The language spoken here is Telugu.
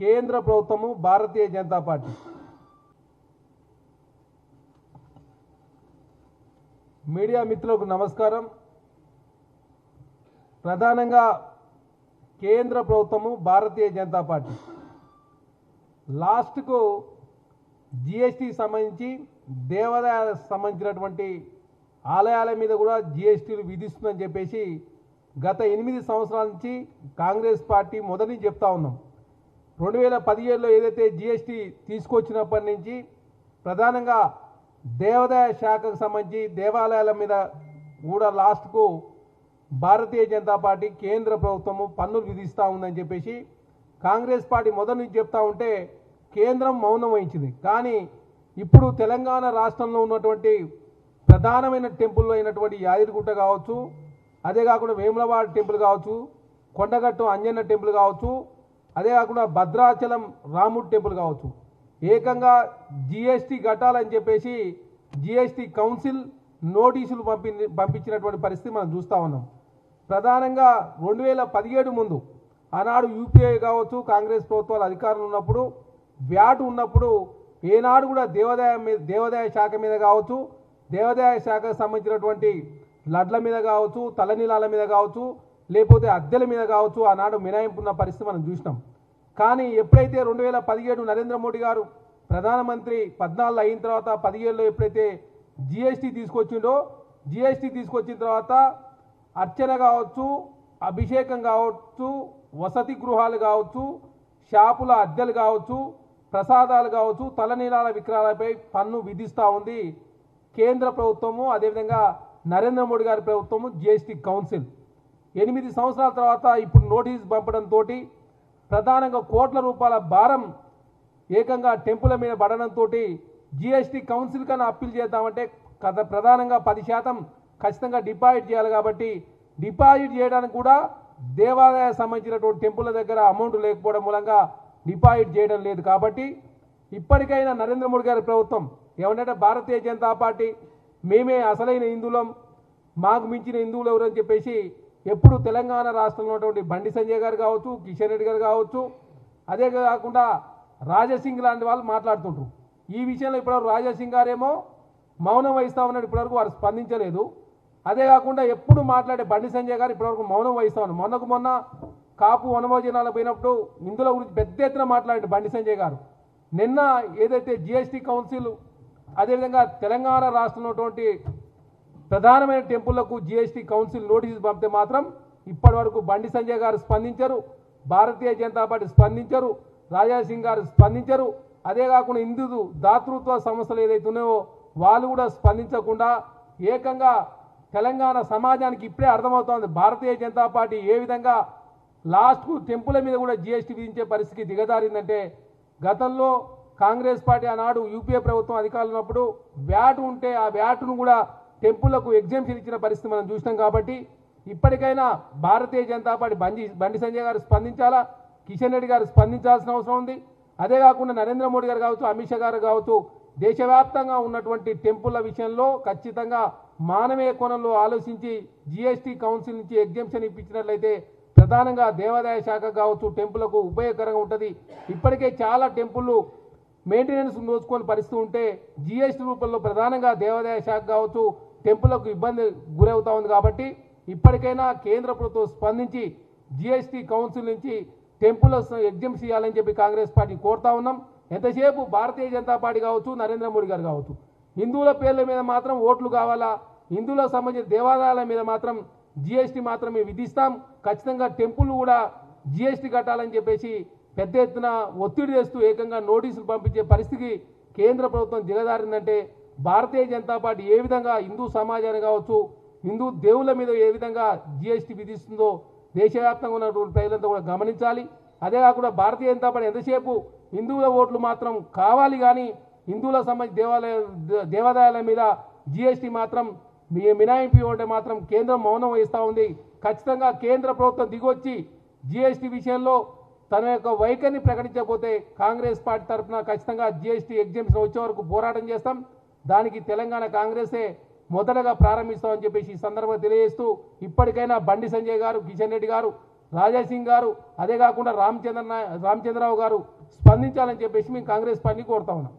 కేంద్ర ప్రభుత్వము భారతీయ జనతా పార్టీ. మీడియా మిత్రులకు నమస్కారం. ప్రధానంగా కేంద్ర ప్రభుత్వము భారతీయ జనతా పార్టీ. లాస్ట్కు జిఎస్టీకి సంబంధించి దేవాదాయాలకు సంబంధించినటువంటి ఆలయాల మీద కూడా జిఎస్టీలు విధిస్తుందని చెప్పేసి గత ఎనిమిది సంవత్సరాల నుంచి కాంగ్రెస్ పార్టీ మొదటి చెప్తా ఉన్నాం. రెండు వేల పదిహేడులో ఏదైతే జిఎస్టీ తీసుకొచ్చినప్పటి నుంచి ప్రధానంగా దేవాదాయ శాఖకు సంబంధించి దేవాలయాల మీద కూడా లాస్ట్కు భారతీయ జనతా పార్టీ కేంద్ర ప్రభుత్వము పన్నులు విధిస్తూ ఉందని చెప్పేసి కాంగ్రెస్ పార్టీ మొదటి నుంచి చెప్తా ఉంటే కేంద్రం మౌనం వహించింది. కానీ ఇప్పుడు తెలంగాణ రాష్ట్రంలో ఉన్నటువంటి ప్రధానమైన టెంపుల్లో అయినటువంటి యాదిరిగుట్ట కావచ్చు అదే కాకుండా వేములవాడ టెంపుల్ కావచ్చు కొండగట్టు అంజన్న టెంపుల్ కావచ్చు అదే కాకుండా భద్రాచలం రాముడు టెంపుల్ కావచ్చు. ఏకంగా జిఎస్టీ కట్టాలని చెప్పేసి జిఎస్టీ కౌన్సిల్ నోటీసులు పంపి పంపించినటువంటి పరిస్థితి మనం చూస్తూ ఉన్నాం. ప్రధానంగా రెండు వేల పదిహేడు ముందు ఆనాడు యూపీఐ కావచ్చు కాంగ్రెస్ ప్రభుత్వాలు అధికారులు ఉన్నప్పుడు వ్యాట్ ఉన్నప్పుడు ఏనాడు కూడా దేవాదాయ మీద దేవాదాయ శాఖ మీద కావచ్చు దేవాదాయ శాఖకు సంబంధించినటువంటి లడ్ల మీద కావచ్చు తలనీలాల మీద కావచ్చు లేకపోతే అద్దెల మీద కావచ్చు ఆనాడు మినాయింపున్న పరిస్థితి మనం చూసినాం. కానీ ఎప్పుడైతే రెండు వేల పదిహేడు నరేంద్ర మోడీ గారు ప్రధానమంత్రి పద్నాలుగు అయిన తర్వాత పదిహేడులో ఎప్పుడైతే జిఎస్టీ తీసుకొచ్చిండో జిఎస్టీ తీసుకొచ్చిన తర్వాత అర్చన కావచ్చు అభిషేకం కావచ్చు వసతి గృహాలు కావచ్చు షాపుల అద్దెలు కావచ్చు ప్రసాదాలు కావచ్చు తలనీలాల విక్రయాలపై పన్ను విధిస్తూ ఉంది కేంద్ర ప్రభుత్వము అదేవిధంగా నరేంద్ర మోడీ గారి ప్రభుత్వము జిఎస్టీ కౌన్సిల్. ఎనిమిది సంవత్సరాల తర్వాత ఇప్పుడు నోటీస్ పంపడంతో ప్రధానంగా కోట్ల రూపాయల భారం ఏకంగా టెంపుల మీద పడడంతో జిఎస్టీ కౌన్సిల్ కన్నా అప్పీల్ చేద్దామంటే కథ ప్రధానంగా పది శాతం ఖచ్చితంగా డిపాజిట్ చేయాలి కాబట్టి డిపాజిట్ చేయడానికి కూడా దేవాలయ సంబంధించినటువంటి టెంపుల దగ్గర అమౌంట్ లేకపోవడం మూలంగా డిపాజిట్ చేయడం లేదు కాబట్టి ఇప్పటికైనా నరేంద్ర మోడీ గారి ప్రభుత్వం ఏమంటే భారతీయ జనతా పార్టీ మేమే అసలైన హిందువులం మాకు మించిన హిందువులు ఎవరని చెప్పేసి ఎప్పుడు తెలంగాణ రాష్ట్రంలో ఉన్నటువంటి బండి సంజయ్ గారు కావచ్చు కిషన్ రెడ్డి గారు కావచ్చు అదే కాకుండా రాజసింగ్ లాంటి వాళ్ళు మాట్లాడుతుంటారు ఈ విషయంలో ఇప్పటివరకు రాజసింగ్ గారేమో మౌనం వహిస్తా ఉన్నాడు ఇప్పటివరకు వారు స్పందించలేదు. అదే కాకుండా ఎప్పుడు మాట్లాడే బండి సంజయ్ గారు ఇప్పటివరకు మౌనం వహిస్తా ఉన్నారు మొన్నకు మొన్న కాపు వనభోజనాలు పోయినప్పుడు ఇందులో గురించి పెద్ద ఎత్తున మాట్లాడాడు బండి సంజయ్ గారు. నిన్న ఏదైతే జిఎస్టీ కౌన్సిల్ అదేవిధంగా తెలంగాణ రాష్ట్రంలో ఉన్నటువంటి ప్రధానమైన టెంపుల్లకు జిఎస్టీ కౌన్సిల్ నోటీసులు పంపితే మాత్రం ఇప్పటి వరకు బండి సంజయ్ గారు స్పందించరు భారతీయ జనతా పార్టీ స్పందించరు రాజాసింగ్ గారు స్పందించరు. అదే కాకుండా హిందూ దాతృత్వ సంస్థలు ఏదైతే ఉన్నాయో వాళ్ళు కూడా స్పందించకుండా ఏకంగా తెలంగాణ సమాజానికి ఇప్పుడే అర్థమవుతోంది భారతీయ జనతా పార్టీ ఏ విధంగా లాస్ట్కు టెంపుల మీద కూడా జిఎస్టీ విధించే పరిస్థితి దిగజారిందంటే గతంలో కాంగ్రెస్ పార్టీ ఆనాడు యూపీఏ ప్రభుత్వం అధికారులు ఉన్నప్పుడు వ్యాట్ ఉంటే ఆ వ్యాట్ను కూడా టెంపుల్లకు ఎగ్జామ్షన్ ఇచ్చిన పరిస్థితి మనం చూసినాం కాబట్టి ఇప్పటికైనా భారతీయ జనతా పార్టీ బండి బండి సంజయ్ గారు స్పందించాలా? కిషన్ రెడ్డి గారు స్పందించాల్సిన అవసరం ఉంది. అదే కాకుండా నరేంద్ర మోడీ గారు కావచ్చు అమిత్ షా గారు కావచ్చు దేశవ్యాప్తంగా ఉన్నటువంటి టెంపుల్ల విషయంలో ఖచ్చితంగా మానవీయ కోణంలో ఆలోచించి జిఎస్టీ కౌన్సిల్ నుంచి ఎగ్జామ్షన్ ఇప్పించినట్లయితే ప్రధానంగా దేవాదాయ శాఖ కావచ్చు టెంపుల్కు ఉపయోగకరంగా ఉంటుంది. ఇప్పటికే చాలా టెంపుల్ మెయింటెనెన్స్ నోచుకోని పరిస్థితి ఉంటే జిఎస్టీ రూపంలో ప్రధానంగా దేవాదాయ శాఖ కావచ్చు టెంపులకు ఇబ్బంది గురవుతా ఉంది కాబట్టి ఇప్పటికైనా కేంద్ర ప్రభుత్వం స్పందించి జిఎస్టీ కౌన్సిల్ నుంచి టెంపుల్ ఎగ్జామ్స్ ఇవ్వాలని చెప్పి కాంగ్రెస్ పార్టీ కోరుతా ఉన్నాం. ఎంతసేపు భారతీయ జనతా పార్టీ కావచ్చు నరేంద్ర మోడీ గారు కావచ్చు. హిందువుల పేర్ల మీద మాత్రం ఓట్లు కావాలా? హిందువులకు సంబంధించిన దేవాలయాల మీద మాత్రం జిఎస్టీ మాత్రమే విధిస్తాం. ఖచ్చితంగా టెంపుల్ కూడా జిఎస్టీ కట్టాలని చెప్పేసి పెద్ద ఎత్తున ఒత్తిడి చేస్తూ ఏకంగా నోటీసులు పంపించే పరిస్థితికి కేంద్ర ప్రభుత్వం దిగజారిందంటే భారతీయ జనతా పార్టీ ఏ విధంగా హిందూ సమాజాన్ని కావచ్చు హిందూ దేవుళ్ళ మీద ఏ విధంగా జిఎస్టీ విధిస్తుందో దేశవ్యాప్తంగా ఉన్నటువంటి ప్రజలంతా కూడా గమనించాలి. అదే కాకుండా భారతీయ జనతా పార్టీ ఎంతసేపు హిందువుల ఓట్లు మాత్రం కావాలి కానీ హిందువుల సంబంధించి దేవాలయ దేవాదాయాల మీద జిఎస్టీ మాత్రం మీ మినాయింపు ఇవ్వడం మాత్రం కేంద్రం మౌనం వహిస్తూ ఉంది. ఖచ్చితంగా కేంద్ర ప్రభుత్వం దిగొచ్చి జిఎస్టీ విషయంలో తన యొక్క వైఖరిని ప్రకటించకపోతే కాంగ్రెస్ పార్టీ తరఫున ఖచ్చితంగా జిఎస్టీ ఎగ్జామ్స్ వచ్చే వరకు పోరాటం చేస్తాం. దానికి తెలంగాణ కాంగ్రెసే మొదటగా ప్రారంభిస్తామని చెప్పేసి ఈ సందర్భంగా తెలియజేస్తూ ఇప్పటికైనా బండి సంజయ్ గారు కిషన్ రెడ్డి గారు రాజాసింగ్ గారు అదే కాకుండా రామచంద్ర రామచంద్రరావు గారు స్పందించాలని చెప్పేసి మేము కాంగ్రెస్ పార్టీ కోరుతా ఉన్నాం.